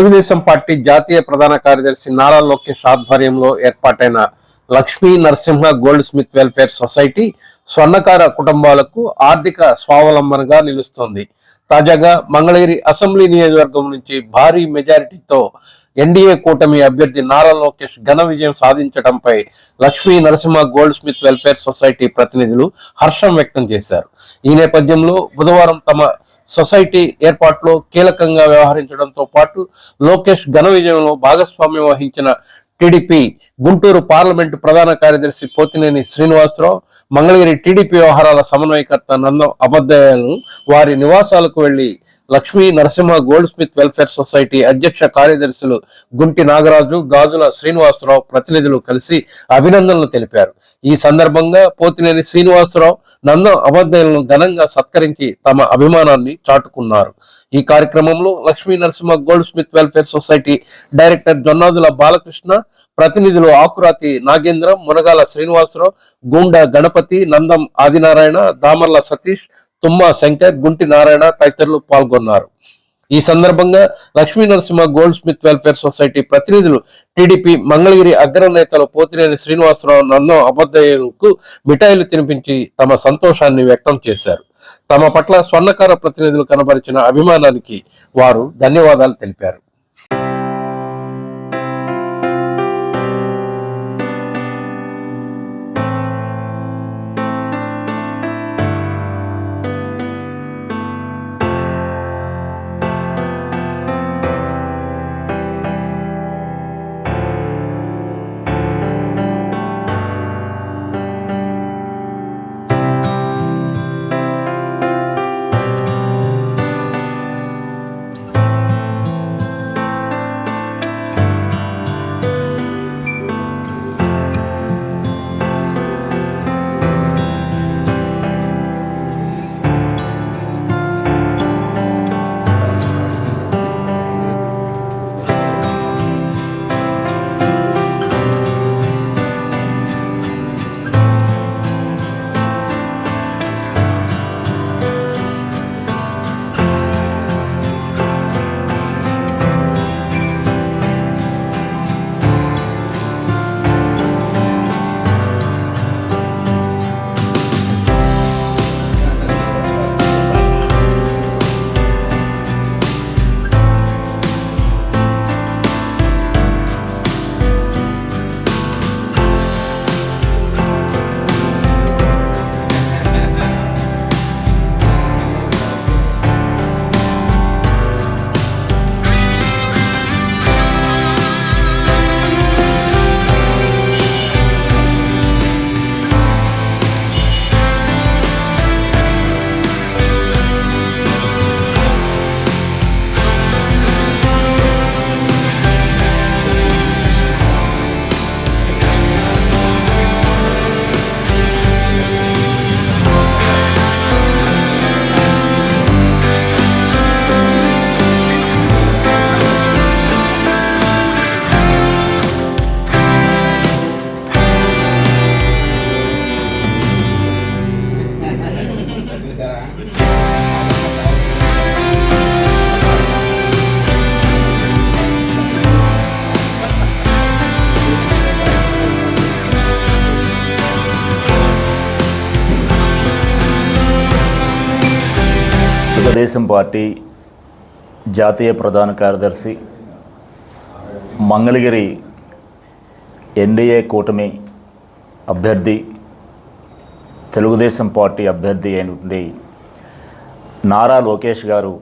Telugu Desam party జాతీయ ప్రధాన కార్యదర్శి నారా లోకేష్ ఆధ్వర్యంలో ఏర్పాటైన Lakshmi Narasimha goldsmith welfare society స్వర్ణకార కుటుంబాలకు ఆర్థిక స్వావలంబనగా నిలుస్తోంది. తాజాగా మంగళగిరి అసెంబ్లీ నియోజకవర్గం నుంచి భారీ మెజారిటీతో ఎన్డీఏ కూటమి అభ్యర్థి నారా లోకేష్ ఘన విజయం సాధించడంపై Lakshmi Narasimha goldsmith welfare society ప్రతినిధులు హర్షం వ్యక్తం చేశారు. ఈ నేపథ్యంలో బుధవారం తమ సొసైటీ ఏర్పాటులో కీలకంగా వ్యవహరించడంతో పాటు లోకేష్ ఘన విజయంలో భాగస్వామ్యం వహించిన టీడీపీ గుంటూరు పార్లమెంటు ప్రధాన కార్యదర్శి పోతినేని శ్రీనివాసరావు మంగళగిరి టీడీపీ వ్యవహారాల సమన్వయకర్త నందం అబద్దయ్యను వారి నివాసాలకు వెళ్ళి Lakshmi Narasimha goldsmith welfare society అధ్యక్ష కార్యదర్శులు గుంటి నాగరాజు గాజుల శ్రీనివాసరావు ప్రతినిధులు కలిసి అభినందనలు తెలిపారు. ఈ సందర్భంగా పోతినేని శ్రీనివాసరావు నందం అబద్దయ్యలను ఘనంగా సత్కరించి తమ అభిమానాన్ని చాటుకున్నారు. ఈ కార్యక్రమంలో Lakshmi Narasimha goldsmith welfare society director Jonnadula Balakrishna ప్రతినిధులు ఆకురాతి నాగేంద్ర మునగాల శ్రీనివాసరావు గూండ గణపతి నందం ఆదినారాయణ దామర్ల సతీష్ తుమ్మా శంకర్ గుంటి నారాయణ తదితరులు పాల్గొన్నారు. ఈ సందర్భంగా Lakshmi Narasimha goldsmith welfare society ప్రతినిధులు టీడీపీ మంగళగిరి అగ్రనేతలు పోతినేని శ్రీనివాసరావు నందం అబద్దయ్యకు మిఠాయిలు తినిపించి తమ సంతోషాన్ని వ్యక్తం చేశారు. తమ పట్ల స్వర్ణకార ప్రతినిధులు కనబరిచిన అభిమానానికి వారు ధన్యవాదాలు తెలిపారు. తెలుగుదేశం పార్టీ జాతీయ ప్రధాన కార్యదర్శి మంగళగిరి ఎన్డీఏ కూటమి అభ్యర్థి తెలుగుదేశం పార్టీ అభ్యర్థి అయినటువంటి నారా లోకేష్ గారు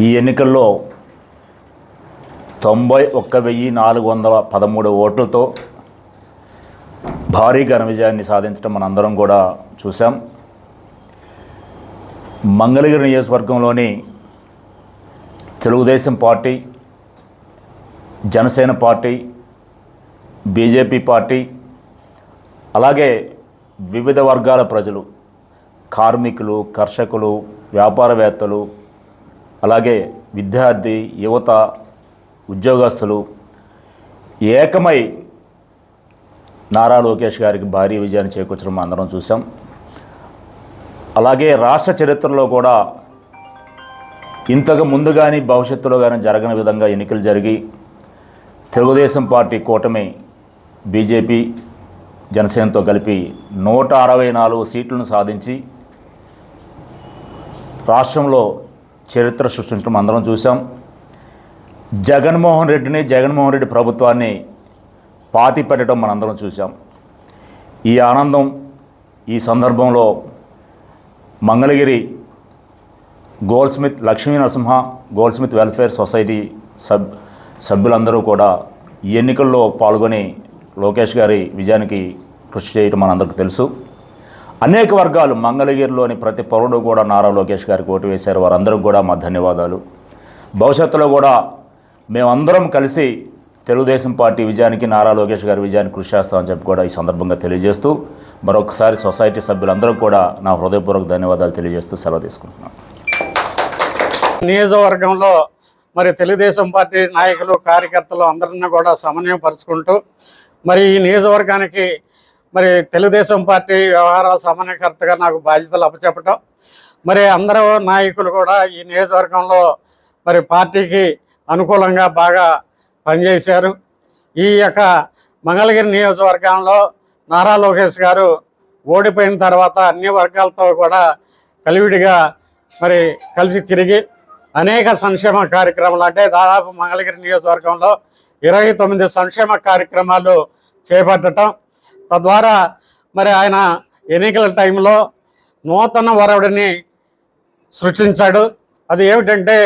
ఈ ఎన్నికల్లో తొంభై ఒక్క వెయ్యి నాలుగు వందల పదమూడు ఓట్లతో భారీ ఘన విజయాన్ని సాధించడం మనందరం కూడా చూసాం మంగళగిరి నియోజకవర్గంలోని Telugu Desam party Janasena party BJP party అలాగే వివిధ వర్గాల ప్రజలు కార్మికులు కర్షకులు వ్యాపారవేత్తలు అలాగే విద్యార్థి యువత ఉద్యోగస్తులు ఏకమై నారా లోకేష్ గారికి భారీ విజయాన్ని చేకూర్చడం అందరం చూసాం అలాగే రాష్ట్ర చరిత్రలో కూడా ఇంతకు ముందు కానీ భవిష్యత్తులో కానీ జరగని విధంగా ఎన్నికలు జరిగి తెలుగుదేశం పార్టీ కూటమి బీజేపీ జనసేనతో కలిపి నూట అరవై నాలుగు సీట్లను సాధించి రాష్ట్రంలో చరిత్ర సృష్టించడం అందరం చూసాం జగన్మోహన్ రెడ్డిని జగన్మోహన్ రెడ్డి ప్రభుత్వాన్ని పాతి పెట్టడం మనందరం చూసాం ఈ ఆనందం ఈ సందర్భంలో Mangalagiri goldsmith Lakshmi Narasimha goldsmith welfare society sub సభ్యులందరూ కూడా ఈ ఎన్నికల్లో పాల్గొని లోకేష్ గారి విజయానికి కృషి చేయడం మనందరికీ తెలుసు. అనేక వర్గాలు మంగళగిరిలోని ప్రతి పౌరుడు కూడా నారా లోకేష్ గారికి ఓటు వేశారు. వారందరికీ కూడా మా ధన్యవాదాలు. భవిష్యత్తులో కూడా మేమందరం కలిసి తెలుగుదేశం పార్టీ విజయానికి నారా లోకేష్ గారి విజయానికి కృషి చేస్తామని చెప్పి కూడా ఈ సందర్భంగా తెలియజేస్తూ మరొకసారి సొసైటీ సభ్యులందరూ కూడా నా హృదయపూర్వక ధన్యవాదాలు తెలియజేస్తూ సెలవు తీసుకుంటున్నాను. నియోజకవర్గంలో మరి తెలుగుదేశం పార్టీ నాయకులు కార్యకర్తలు అందరిని కూడా సమన్వయపరుచుకుంటూ మరి ఈ నియోజకవర్గానికి మరి తెలుగుదేశం పార్టీ వ్యవహారాల సమన్వయకర్తగా నాకు బాధ్యతలు అప్పచెప్పటం. మరి అందరూ నాయకులు కూడా ఈ నియోజకవర్గంలో మరి పార్టీకి అనుకూలంగా బాగా పనిచేశారు. ఈ యొక్క మంగళగిరి నియోజకవర్గంలో నారా లోకేష్ గారు ఓడిపోయిన తర్వాత అన్ని వర్గాలతో కూడా కలివిడిగా మరి కలిసి తిరిగి అనేక సంక్షేమ కార్యక్రమాలు అంటే దాదాపు మంగళగిరి నియోజకవర్గంలో ఇరవై తొమ్మిది సంక్షేమ కార్యక్రమాలు చేపట్టడం తద్వారా మరి ఆయన ఎన్నికల టైంలో నూతన వరవుడిని సృష్టించాడు. అది ఏమిటంటే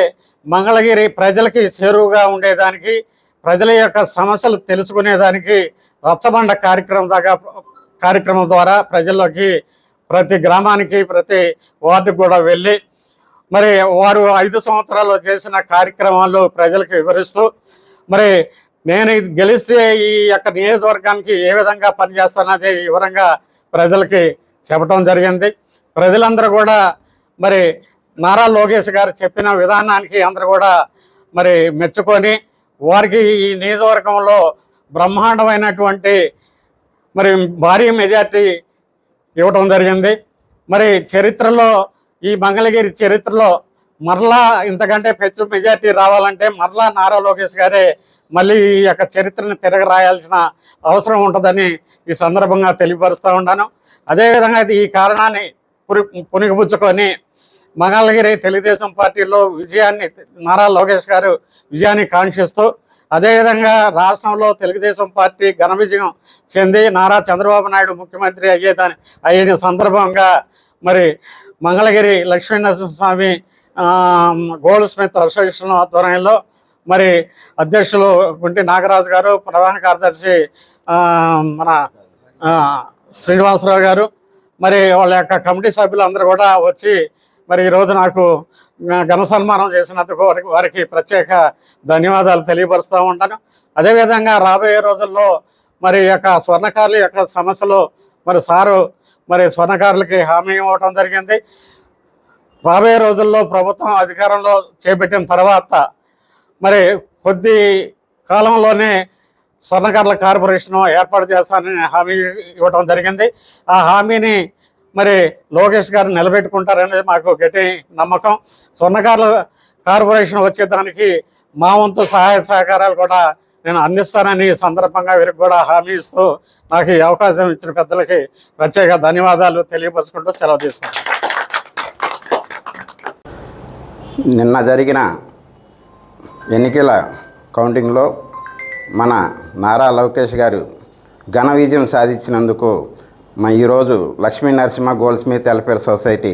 మంగళగిరి ప్రజలకి చేరువుగా ఉండేదానికి ప్రజల యొక్క సమస్యలు తెలుసుకునేదానికి రచ్చబండ కార్యక్రమం దాకా కార్యక్రమం ద్వారా ప్రజల్లోకి ప్రతి గ్రామానికి ప్రతి వార్డుకు కూడా వెళ్ళి మరి వారు ఐదు సంవత్సరాలు చేసిన కార్యక్రమాలు ప్రజలకు వివరిస్తూ మరి నేను గెలిస్తే ఈ యొక్క నియోజకవర్గానికి ఏ విధంగా పనిచేస్తానది వివరంగా ప్రజలకి చెప్పడం జరిగింది. ప్రజలందరూ కూడా మరి నారా లోకేష్ గారు చెప్పిన విధానానికి అందరూ కూడా మరి మెచ్చుకొని వారికి ఈ నియోజకవర్గంలో బ్రహ్మాండమైనటువంటి మరి భారీ మెజార్టీ ఇవ్వటం జరిగింది. మరి చరిత్రలో ఈ మంగళగిరి చరిత్రలో మరలా ఇంతకంటే పెద్ద మెజార్టీ రావాలంటే మరలా నారా లోకేష్ గారే మళ్ళీ ఈ యొక్క చరిత్రను తిరగ రాయాల్సిన అవసరం ఉంటుందని ఈ సందర్భంగా తెలియపరుస్తూ ఉన్నాను. అదేవిధంగా ఇది ఈ కారణాన్ని పురి పునిగిపుచ్చుకొని మంగళగిరి తెలుగుదేశం పార్టీలో విజయాన్ని నారా లోకేష్ గారు విజయాన్ని కాంక్షిస్తూ అదేవిధంగా రాష్ట్రంలో తెలుగుదేశం పార్టీ ఘన విజయం చెంది నారా చంద్రబాబు నాయుడు ముఖ్యమంత్రి అయ్యేదాని అయిన సందర్భంగా మరి మంగళగిరి లక్ష్మీనరసింహస్వామి ఆ, గోల్డ్ స్మిత్ అసోసియేషన్ ఆధ్వర్యంలో మరి అధ్యక్షులు గుంటి నాగరాజు గారు ప్రధాన కార్యదర్శి మన శ్రీనివాసరావు గారు మరి వాళ్ళ యొక్క కమిటీ సభ్యులు అందరూ కూడా వచ్చి మరి ఈరోజు నాకు ఘన సన్మానం చేసినందుకు వారికి వారికి ప్రత్యేక ధన్యవాదాలు తెలియపరుస్తూ ఉంటాను. అదేవిధంగా రాబోయే రోజుల్లో మరి యొక్క స్వర్ణకారుల యొక్క సమస్యలు మరి సారు మరి స్వర్ణకారులకి హామీ ఇవ్వటం జరిగింది. రాబోయే రోజుల్లో ప్రభుత్వం అధికారంలో చేపట్టిన తర్వాత మరి కొద్ది కాలంలోనే స్వర్ణకారుల కార్పొరేషన్ ఏర్పాటు చేస్తానని హామీ ఇవ్వటం జరిగింది. ఆ హామీని మరి లోకేష్ గారు నిలబెట్టుకుంటారనేది మాకు గట్టి నమ్మకం. స్వర్ణకారుల కార్పొరేషన్ వచ్చేదానికి మా వంతు సహాయ సహకారాలు కూడా నేను అందిస్తానని సందర్భంగా వీరికి కూడా హామీ ఇస్తూ నాకు ఈ అవకాశం ఇచ్చిన పెద్దలకి ప్రత్యేక ధన్యవాదాలు తెలియపరుచుకుంటూ సెలవు తీసుకుంటాను నిన్న జరిగిన ఎన్నికల కౌంటింగ్లో మన నారా లోకేష్ గారు ఘన విజయం సాధించినందుకు మా ఈరోజు Lakshmi Narasimha goldsmith welfare society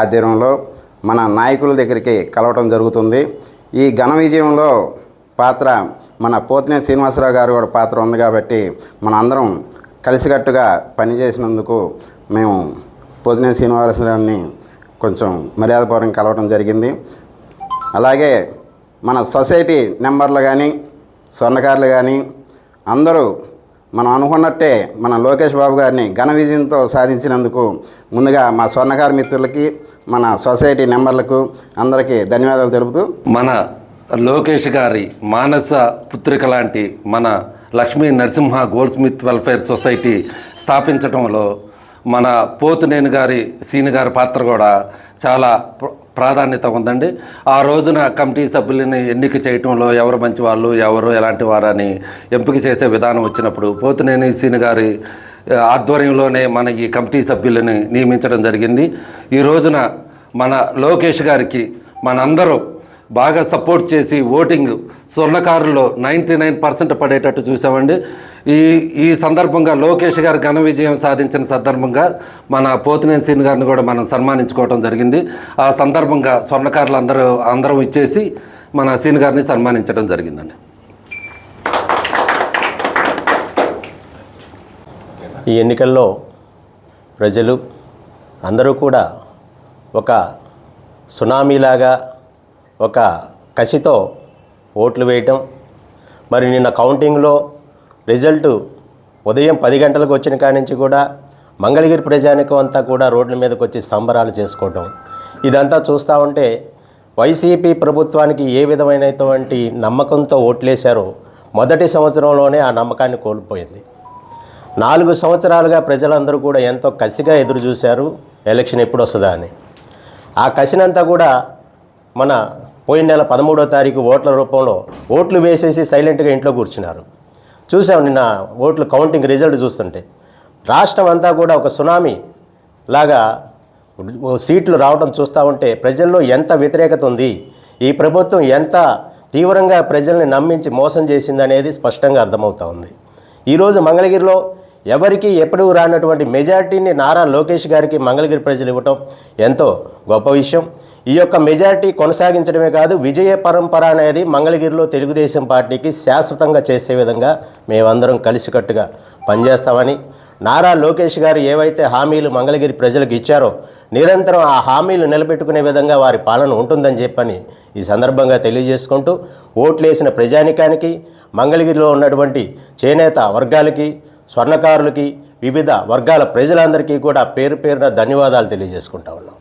ఆధ్వర్యంలో మన నాయకుల దగ్గరికి కలవటం జరుగుతుంది. ఈ ఘన విజయంలో పాత్ర మన పోతినే శ్రీనివాసరావు గారు కూడా పాత్ర ఉంది కాబట్టి మన అందరం కలిసికట్టుగా పనిచేసినందుకు మేము పోతినే శ్రీనివాసరావుని కొంచెం మర్యాదపూర్వకంగా కలవటం జరిగింది. అలాగే మన సొసైటీ నెంబర్లు కానీ స్వర్ణకారులు కానీ అందరూ మనం అనుకున్నట్టే మన లోకేష్ బాబు గారిని ఘన విజయంతో సాధించినందుకు ముందుగా మా స్వర్ణకారు మిత్రులకి మన సొసైటీ నెంబర్లకు అందరికీ ధన్యవాదాలు తెలుపుతూ మన లోకేష్ గారి మానస పుత్రిక లాంటి మన Lakshmi Narasimha goldsmith welfare society స్థాపించడంలో మన పోతునేని గారి సీని గారి పాత్ర కూడా చాలా ప్రాధాన్యత ఉందండి. ఆ రోజున కమిటీ సభ్యులని ఎన్నిక చేయటంలో ఎవరు మంచి వాళ్ళు ఎవరు ఎలాంటి వారని ఎంపిక చేసే విధానం వచ్చినప్పుడు పోతినేని సీని గారి ఆధ్వర్యంలోనే మన ఈ కమిటీ సభ్యులని నియమించడం జరిగింది. ఈ రోజున మన లోకేష్ గారికి మనందరూ బాగా సపోర్ట్ చేసి ఓటింగ్ స్వర్ణకారుల్లో నైంటీ నైన్ పర్సెంట్ పడేటట్టు చూసామండి. ఈ ఈ సందర్భంగా లోకేష్ గారు ఘన విజయం సాధించిన సందర్భంగా మన పోతినేని సీన్ గారిని కూడా మనం సన్మానించుకోవడం జరిగింది. ఆ సందర్భంగా స్వర్ణకారులు అందరూ అందరం ఇచ్చేసి మన సీన్ గారిని సన్మానించడం జరిగిందండి. ఈ ఎన్నికల్లో ప్రజలు అందరూ కూడా ఒక సునామీలాగా ఒక కసితో ఓట్లు వేయటం. మరి నిన్న కౌంటింగ్లో రిజల్ట్ ఉదయం పది గంటలకు వచ్చిన కాడి నుంచి కూడా మంగళగిరి ప్రజానికం అంతా కూడా రోడ్ల మీదకి వచ్చి సంబరాలు చేసుకోవటం. ఇదంతా చూస్తూ ఉంటే వైసీపీ ప్రభుత్వానికి ఏ విధమైనటువంటి నమ్మకంతో ఓట్లేశారో మొదటి సంవత్సరంలోనే ఆ నమ్మకాన్ని కోల్పోయింది. నాలుగు సంవత్సరాలుగా ప్రజలందరూ కూడా ఎంతో కసిగా ఎదురు చూశారు. ఎలక్షన్ ఎప్పుడు వస్తుందా అని. ఆ కసినంతా కూడా మన పోయిన నెల పదమూడో తారీఖు ఓట్ల రూపంలో ఓట్లు వేసేసి సైలెంట్గా ఇంట్లో కూర్చున్నారు. చూసాం నిన్న ఓట్లు కౌంటింగ్ రిజల్ట్ చూస్తుంటే. రాష్ట్రం అంతా కూడా ఒక సునామీ లాగా సీట్లు రావడం చూస్తూ ఉంటే ప్రజల్లో ఎంత వ్యతిరేకత ఉంది? ఈ ప్రభుత్వం ఎంత తీవ్రంగా ప్రజల్ని నమ్మించి మోసం చేసిందనేది స్పష్టంగా అర్థమవుతా ఉంది. ఈరోజు మంగళగిరిలో ఎవరికి ఎప్పుడు రానటువంటి మెజార్టీని నారా లోకేష్ గారికి మంగళగిరి ప్రజలు ఇవ్వటం ఎంతో గొప్ప విషయం. ఈ యొక్క మెజారిటీ కొనసాగించడమే కాదు విజయ పరంపర అనేది మంగళగిరిలో తెలుగుదేశం పార్టీకి శాశ్వతంగా చేసే విధంగా మేమందరం కలిసికట్టుగా పనిచేస్తామని నారా లోకేష్ గారు ఏవైతే హామీలు మంగళగిరి ప్రజలకు ఇచ్చారో నిరంతరం ఆ హామీలు నిలబెట్టుకునే విధంగా వారి పాలన ఉంటుందని చెప్పని ఈ సందర్భంగా తెలియజేసుకుంటూ ఓట్లేసిన ప్రజానికానికి మంగళగిరిలో ఉన్నటువంటి చేనేత వర్గాలకి స్వర్ణకారులకి వివిధ వర్గాల ప్రజలందరికీ కూడా పేరు పేరున ధన్యవాదాలు తెలియజేసుకుంటా ఉన్నాం.